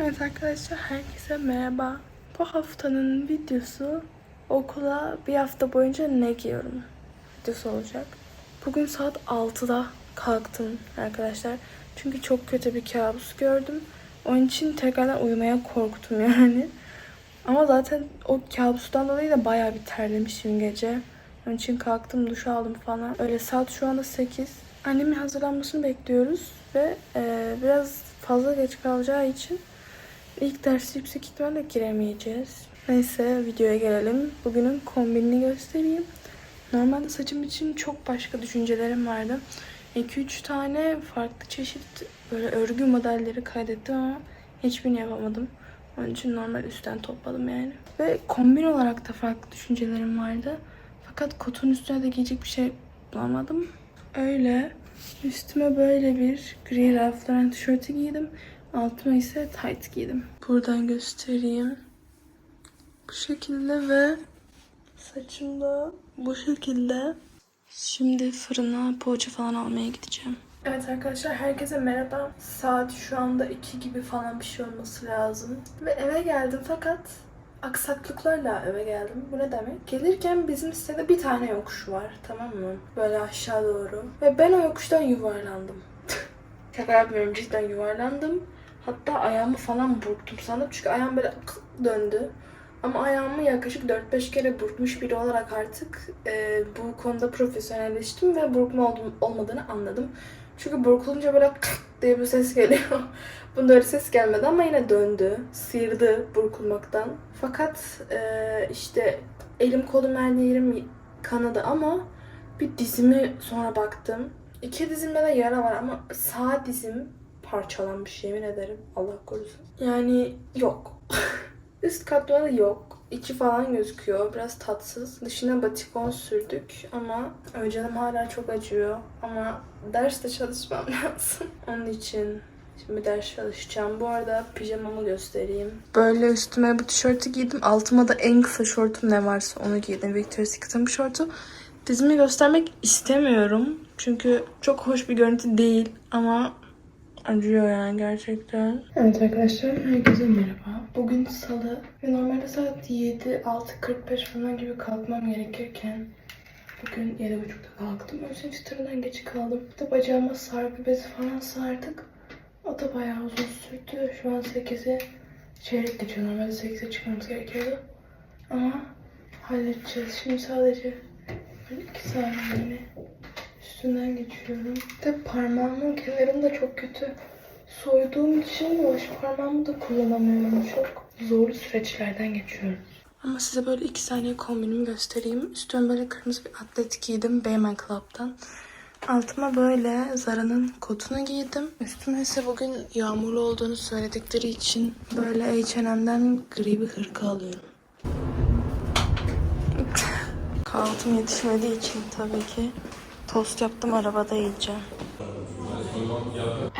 Evet arkadaşlar herkese merhaba. Bu haftanın videosu okula bir hafta boyunca ne giyiyorum videosu olacak. Bugün saat 6'da kalktım arkadaşlar. Çünkü çok kötü bir kabus gördüm. Onun için tekrardan uyumaya korktum yani. Ama zaten o kabustan dolayı da bayağı bir terlemişim gece. Onun için kalktım, duş aldım falan. Öyle saat şu anda 8. Annemin hazırlanmasını bekliyoruz ve e, biraz fazla geç kalacağı için ilk dersi yüksek ihtimalle giremeyeceğiz. Neyse videoya gelelim. Bugünün kombinini göstereyim. Normalde saçım için çok başka düşüncelerim vardı. 2-3 tane farklı çeşit böyle örgü modelleri kaydettim ama hiçbirini yapamadım. Onun için normal üstten topladım yani. Ve kombin olarak da farklı düşüncelerim vardı. Fakat kotun üstüne de giyecek bir şey bulamadım. Öyle. Üstüme böyle bir gri Ralph Lauren tişörtü giydim. Altıma ise tight giydim. Buradan göstereyim. Bu şekilde ve saçım da bu şekilde. Şimdi fırına poğaça falan almaya gideceğim. Evet arkadaşlar herkese merhaba. Saat şu anda 2 gibi falan bir şey olması lazım. Ve eve geldim fakat aksaklıklarla eve geldim. Bu ne demek? Gelirken bizim sitede bir tane yokuş var tamam mı? Böyle aşağı doğru. Ve ben o yokuştan yuvarlandım. Şaka yapmıyorum cidden yuvarlandım. Hatta ayağımı falan burktum sandım çünkü ayağım böyle döndü. Ama ayağımı yaklaşık 4-5 kere burkmuş biri olarak artık e, bu konuda profesyonelleştim ve burkma olduğum, olmadığını anladım. Çünkü burkulunca böyle diye bir ses geliyor. Bunda öyle ses gelmedi ama yine döndü. Sıyırdı burkulmaktan. Fakat e, işte elim kolum her yerim kanadı ama bir dizimi sonra baktım. İki dizimde de yara var ama sağ dizim parçalanmış yemin ederim. Allah korusun. Yani yok. Üst katmanı yok. İçi falan gözüküyor. Biraz tatsız. Dışına batikon sürdük ama canım hala çok acıyor. Ama derste çalışmam lazım. Onun için şimdi ders çalışacağım. Bu arada pijamamı göstereyim. Böyle üstüme bu tişörtü giydim. Altıma da en kısa şortum ne varsa onu giydim. Victoria's Secret'ın bu şortu. Dizimi göstermek istemiyorum. Çünkü çok hoş bir görüntü değil ama acıyor yani gerçekten. Evet arkadaşlar herkese merhaba. Bugün salı ve normalde saat 7, 6.45 falan gibi kalkmam gerekirken bugün 7.30'da kalktım. O yüzden çıtırından geç kaldım. Bir de bacağıma sargı bezi falan sardık. O da bayağı uzun sürdü. Şu an 8'e çeyrek geçiyor. Normalde 8'e çıkmamız gerekiyordu. Ama halledeceğiz. Şimdi sadece böyle 2 saniyeliğine üstünden geçiyorum. De parmağımın kenarını da çok kötü soyduğum için baş parmağımı da kullanamıyorum. Çok zorlu süreçlerden geçiyorum. Ama size böyle iki saniye kombinimi göstereyim. Üstüme böyle kırmızı bir atlet giydim Bayman Club'dan. Altıma böyle Zara'nın kotunu giydim. Üstüme ise bugün yağmurlu olduğunu söyledikleri için böyle H&M'den gri bir hırka alıyorum. Kahvaltım yetişmediği için tabii ki tost yaptım arabada yiyeceğim.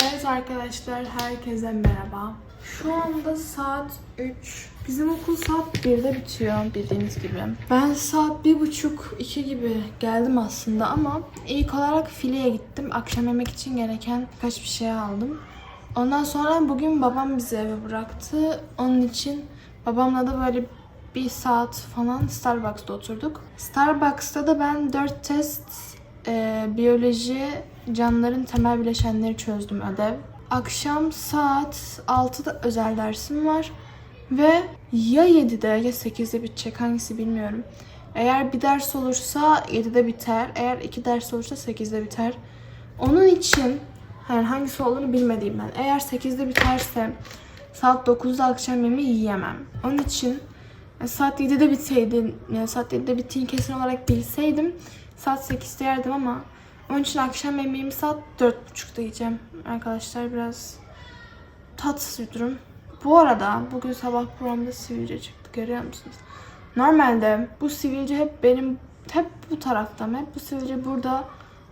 Evet arkadaşlar herkese merhaba. Şu anda saat 3. Bizim okul saat 1'de bitiyor bildiğiniz gibi. Ben saat 1.30-2 gibi geldim aslında ama ilk olarak fileye gittim. Akşam yemek için gereken birkaç bir şey aldım. Ondan sonra bugün babam bizi eve bıraktı. Onun için babamla da böyle bir saat falan Starbucks'ta oturduk. Starbucks'ta da ben 4 test e, biyoloji canlıların temel bileşenleri çözdüm ödev. Akşam saat 6'da özel dersim var. Ve ya 7'de ya 8'de bitecek hangisi bilmiyorum. Eğer bir ders olursa 7'de biter. Eğer iki ders olursa 8'de biter. Onun için yani hangisi olduğunu bilmediğim ben. Eğer 8'de biterse saat 9'da akşam yemeği yiyemem. Onun için yani saat 7'de bitseydi, yani saat 7'de bittiğini kesin olarak bilseydim saat 8'de yerdim ama onun için akşam yemeğimi saat 4.30'da yiyeceğim. Arkadaşlar biraz tatsız bir durum. Bu arada bugün sabah programda sivilce çıktı. Görüyor musunuz? Normalde bu sivilce hep benim hep bu taraftan. Hep bu sivilce burada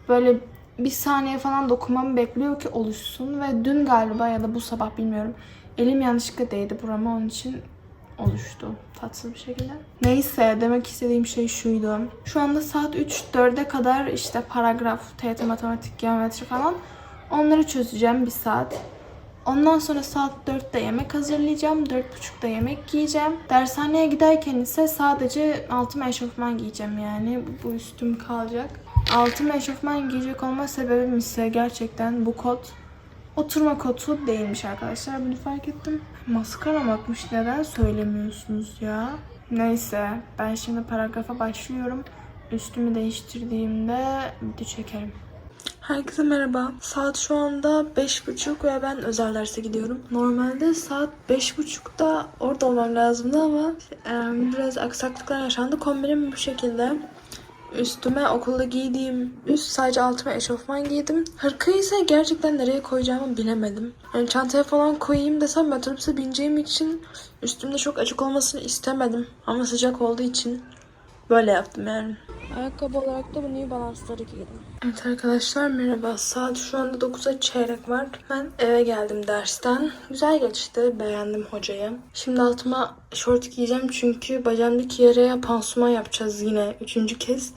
böyle bir saniye falan dokunmamı bekliyor ki oluşsun. Ve dün galiba ya da bu sabah bilmiyorum. Elim yanlışlıkla değdi burama onun için oluştu tatsız bir şekilde. Neyse demek istediğim şey şuydu. Şu anda saat 3-4'e kadar işte paragraf, TYT, matematik, geometri falan onları çözeceğim bir saat. Ondan sonra saat 4'te yemek hazırlayacağım. 4.30'da yemek yiyeceğim. Dershaneye giderken ise sadece altıma eşofman giyeceğim yani. Bu, üstüm kalacak. Altıma eşofman giyecek olma sebebim ise gerçekten bu kot oturma kotu değilmiş arkadaşlar. Bunu fark ettim. Maskara bakmış. Neden söylemiyorsunuz ya? Neyse. Ben şimdi paragrafa başlıyorum. Üstümü değiştirdiğimde video çekerim. Herkese merhaba. Saat şu anda 5.30 ve ben özel derse gidiyorum. Normalde saat 5.30'da orada olmam lazımdı ama biraz aksaklıklar yaşandı. Kombinim bu şekilde. Üstüme okulda giydiğim üst sadece altıma eşofman giydim. Hırkayı ise gerçekten nereye koyacağımı bilemedim. Yani çantaya falan koyayım desem metrobüse bineceğim için üstümde çok açık olmasını istemedim. Ama sıcak olduğu için böyle yaptım yani. Ayakkabı olarak da bu New Balance'ları giydim. Evet arkadaşlar merhaba. Saat şu anda 9'a çeyrek var. Ben eve geldim dersten. Güzel geçti. Beğendim hocayı. Şimdi altıma şort giyeceğim çünkü bacağımdaki yaraya pansuman yapacağız yine üçüncü kez.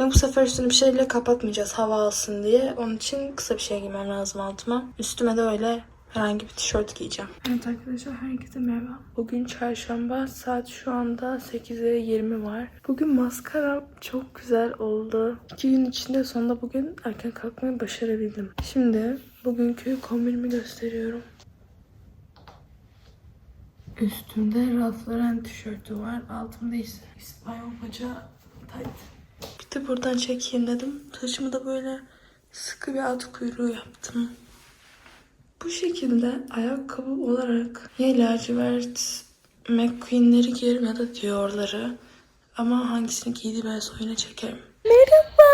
Ve bu sefer üstünü bir şeyle kapatmayacağız hava alsın diye. Onun için kısa bir şey giymem lazım altıma. Üstüme de öyle herhangi bir tişört giyeceğim. Evet arkadaşlar herkese merhaba. Bugün çarşamba saat şu anda 8'e 20 var. Bugün maskaram çok güzel oldu. İki gün içinde sonunda bugün erken kalkmayı başarabildim. Şimdi bugünkü kombinimi gösteriyorum. Üstümde Ralph Lauren tişörtü var. Altımda ise İspanyol paça tayt. Bir de buradan çekeyim dedim. Saçımı da böyle sıkı bir at kuyruğu yaptım. Bu şekilde ayakkabı olarak ya lacivert McQueen'leri giyerim ya da Dior'ları. Ama hangisini giydi ben sonra çekerim. Merhaba.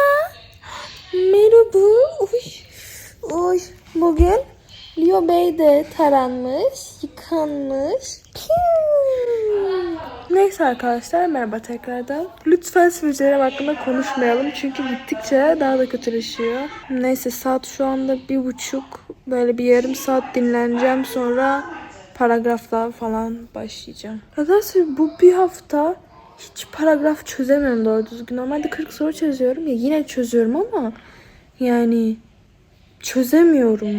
Merhaba. Uy. Uy. Bugün Leo Bey de taranmış, yıkanmış. Neyse arkadaşlar merhaba tekrardan. Lütfen sivilcelerim hakkında konuşmayalım çünkü gittikçe daha da kötüleşiyor. Neyse saat şu anda bir buçuk. Böyle bir yarım saat dinleneceğim sonra paragrafla falan başlayacağım. Nedense bu bir hafta hiç paragraf çözemiyorum doğru düzgün. Normalde 40 soru çözüyorum ya yine çözüyorum ama yani çözemiyorum.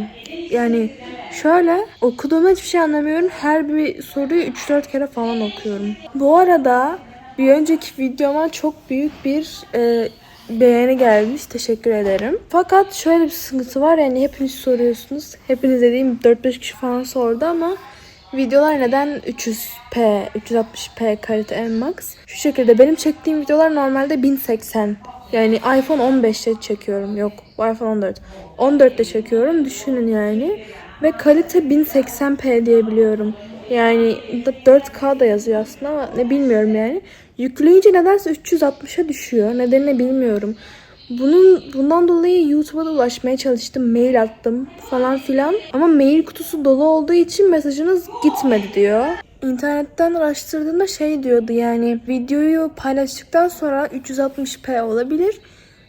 Yani şöyle okuduğumda hiçbir şey anlamıyorum. Her bir soruyu 3-4 kere falan okuyorum. Bu arada bir önceki videoma çok büyük bir e, beğeni gelmiş. Teşekkür ederim. Fakat şöyle bir sıkıntı var. Yani hepiniz soruyorsunuz. Hepiniz dediğim 4-5 kişi falan sordu ama videolar neden 300p, 360p kalite en max? Şu şekilde benim çektiğim videolar normalde 1080. Yani iPhone 15'te çekiyorum. Yok iPhone 14. 14'te çekiyorum. Düşünün yani. Ve kalite 1080p diyebiliyorum. Yani 4K da yazıyor aslında ama ne bilmiyorum yani. Yükleyince nedense 360'a düşüyor. Nedenini bilmiyorum. Bunun bundan dolayı YouTube'a da ulaşmaya çalıştım. Mail attım falan filan. Ama mail kutusu dolu olduğu için mesajınız gitmedi diyor. İnternetten araştırdığımda şey diyordu yani videoyu paylaştıktan sonra 360p olabilir.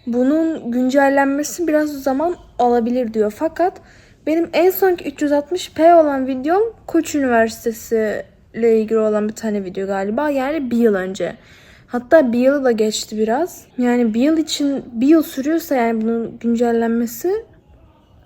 Bunun güncellenmesi biraz zaman alabilir diyor. Fakat benim en sonki 360p olan videom Koç Üniversitesi ile ilgili olan bir tane video galiba. Yani bir yıl önce. Hatta bir yılı da geçti biraz. Yani bir yıl için bir yıl sürüyorsa yani bunun güncellenmesi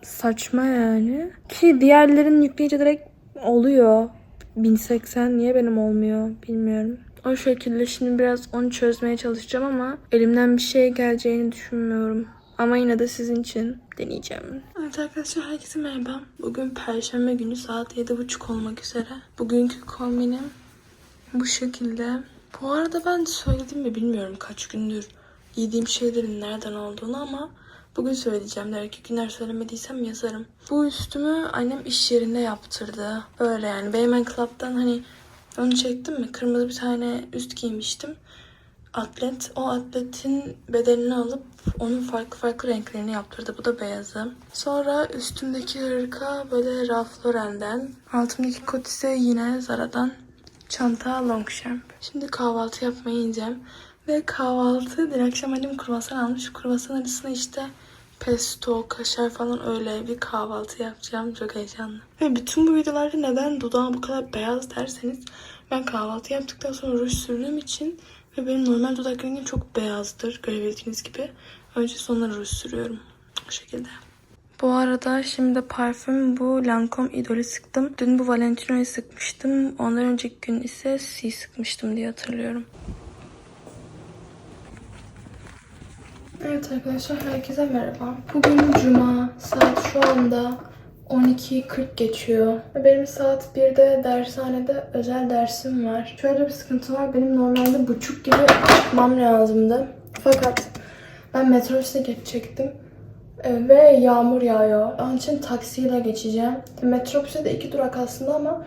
saçma yani. Ki diğerlerin yükleyince direkt oluyor. 1080 niye benim olmuyor bilmiyorum. O şekilde şimdi biraz onu çözmeye çalışacağım ama elimden bir şey geleceğini düşünmüyorum. Ama yine de sizin için deneyeceğim. Evet arkadaşlar herkese merhaba. Bugün perşembe günü saat 7.30 olmak üzere. Bugünkü kombinim bu şekilde. Bu arada ben söyledim mi bilmiyorum kaç gündür giydiğim şeylerin nereden olduğunu ama bugün söyleyeceğim. Belki günler söylemediysem yazarım. Bu üstümü annem iş yerinde yaptırdı. Böyle yani Beymen Club'dan hani onu çektim mi? Kırmızı bir tane üst giymiştim. Atlet. O atletin bedenini alıp onun farklı farklı renklerini yaptırdı. Bu da beyazı. Sonra üstümdeki hırka böyle Ralph Lauren'den. Altımdaki kot ise yine Zara'dan. Çanta Longchamp. Şimdi kahvaltı yapmaya ineceğim. Ve kahvaltı dün akşam annem kruvasan almış. Kruvasan arasına işte pesto, kaşar falan öyle bir kahvaltı yapacağım. Çok heyecanlı. Ve bütün bu videolarda neden dudağım bu kadar beyaz derseniz ben kahvaltı yaptıktan sonra ruj sürdüğüm için ve benim normal dudak rengim çok beyazdır görebildiğiniz gibi. Önce sonra ruj sürüyorum. Bu şekilde. Bu arada şimdi parfüm bu Lancome idolü sıktım. Dün bu Valentino'yu sıkmıştım. Ondan önceki gün ise C sıkmıştım diye hatırlıyorum. Evet arkadaşlar herkese merhaba. Bugün cuma. Saat şu anda 12.40 geçiyor. Benim saat 1'de dershanede özel dersim var. Şöyle bir sıkıntı var. Benim normalde buçuk gibi çıkmam lazımdı. Fakat ben metrobüse geçecektim. Ee, Ve yağmur yağıyor. Onun için taksiyle geçeceğim. Metrobüse de iki durak aslında ama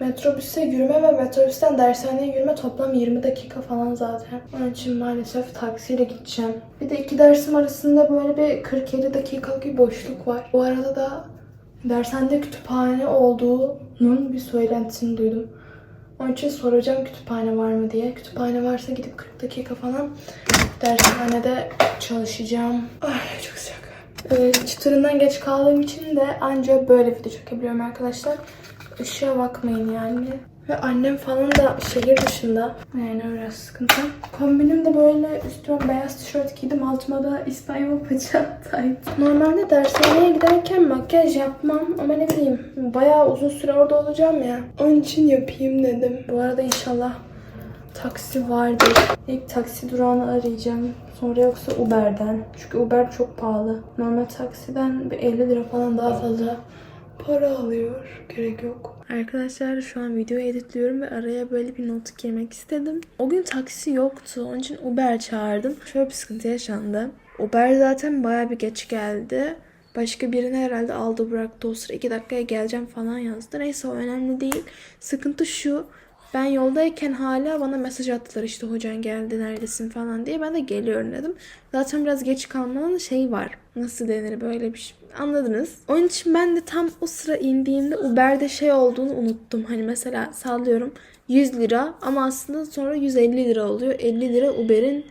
metrobüse yürüme ve metrobüsten dershaneye yürüme toplam 20 dakika falan zaten. Onun için maalesef taksiyle gideceğim. Bir de iki dersim arasında böyle bir 47 dakikalık bir boşluk var. Bu arada da dershanede kütüphane olduğunun bir söylentisini duydum. Onun için soracağım kütüphane var mı diye. Kütüphane varsa gidip 40 dakika falan dershanede çalışacağım. Ay çok sıcak. Ee, çıtırından geç kaldığım için de ancak böyle video çekebiliyorum arkadaşlar. Işığa bakmayın yani. Ve annem falan da şehir dışında. Yani biraz sıkıntı. Kombinim de böyle üstüme beyaz tişört giydim. Altıma da İspanyol paça tayt. Normalde dershaneye giderken makyaj yapmam ama ne bileyim bayağı uzun süre orada olacağım ya. Onun için yapayım dedim. Bu arada inşallah taksi vardır. İlk taksi durağını arayacağım. Sonra yoksa Uber'den. Çünkü Uber çok pahalı. Normal taksiden bir 50 lira falan daha fazla para alıyor. Gerek yok. Arkadaşlar şu an videoyu editliyorum ve araya böyle bir not girmek istedim. O gün taksi yoktu. Onun için Uber çağırdım. Şöyle bir sıkıntı yaşandı. Uber zaten baya bir geç geldi. Başka birini herhalde aldı bıraktı o sıra 2 dakikaya geleceğim falan yazdı. Neyse o önemli değil. Sıkıntı şu. Ben yoldayken hala bana mesaj attılar işte hocan geldi neredesin falan diye. Ben de geliyorum dedim. Zaten biraz geç kalmanın şey var. Nasıl denir böyle bir şey. Anladınız. Onun için ben de tam o sıra indiğimde Uber'de şey olduğunu unuttum. Hani mesela sallıyorum 100 lira ama aslında sonra 150 lira oluyor. 50 lira Uber'in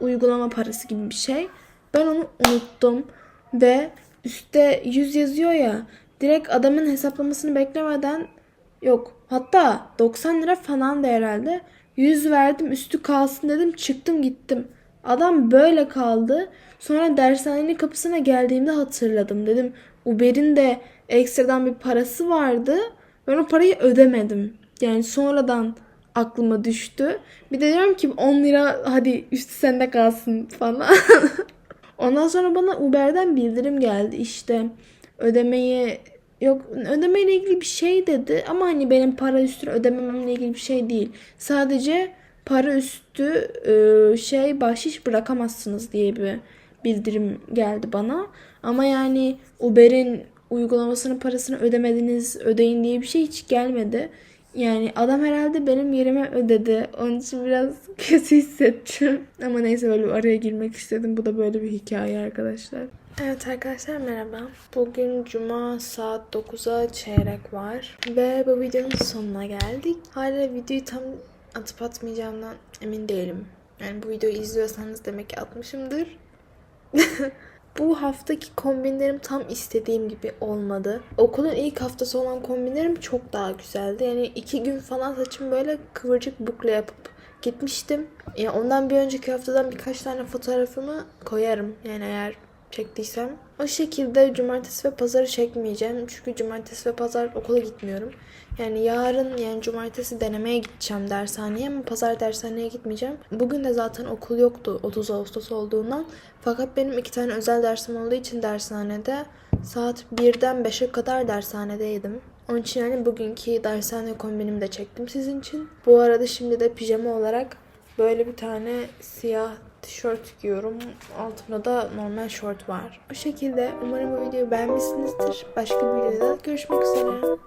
uygulama parası gibi bir şey. Ben onu unuttum ve üstte 100 yazıyor ya. Direkt adamın hesaplamasını beklemeden yok. Hatta 90 lira falan da herhalde. 100 verdim üstü kalsın dedim çıktım gittim. Adam böyle kaldı. Sonra dershanenin kapısına geldiğimde hatırladım. Dedim Uber'in de ekstradan bir parası vardı. Ben o parayı ödemedim. Yani sonradan aklıma düştü. Bir de diyorum ki 10 lira hadi üstü sende kalsın falan. Ondan sonra bana Uber'den bildirim geldi işte ödemeyi yok ödemeyle ilgili bir şey dedi ama hani benim para üstü ödemememle ilgili bir şey değil. Sadece para üstü e, şey bahşiş bırakamazsınız diye bir bildirim geldi bana. Ama yani Uber'in uygulamasının parasını ödemediniz ödeyin diye bir şey hiç gelmedi. Yani adam herhalde benim yerime ödedi. Onun için biraz kötü hissettim. Ama neyse böyle bir araya girmek istedim. Bu da böyle bir hikaye arkadaşlar. Evet arkadaşlar merhaba. Bugün cuma saat 9'a çeyrek var. Ve bu videonun sonuna geldik. Hala videoyu tam atıp atmayacağımdan emin değilim. Yani bu videoyu izliyorsanız demek ki atmışımdır. Bu haftaki kombinlerim tam istediğim gibi olmadı. Okulun ilk haftası olan kombinlerim çok daha güzeldi. Yani iki gün falan saçımı böyle kıvırcık bukle yapıp gitmiştim. Ya ondan bir önceki haftadan birkaç tane fotoğrafımı koyarım. Yani eğer çektiysem. O şekilde cumartesi ve pazarı çekmeyeceğim. Çünkü cumartesi ve pazar okula gitmiyorum. Yani yarın yani cumartesi denemeye gideceğim dershaneye ama pazar dershaneye gitmeyeceğim. Bugün de zaten okul yoktu 30 Ağustos olduğundan. Fakat benim iki tane özel dersim olduğu için dershanede saat 1'den 5'e kadar dershanedeydim. Onun için yani bugünkü dershane kombinimi de çektim sizin için. Bu arada şimdi de pijama olarak böyle bir tane siyah tişört giyiyorum. Altımda da normal şort var. Bu şekilde umarım bu videoyu beğenmişsinizdir. Başka bir videoda görüşmek üzere.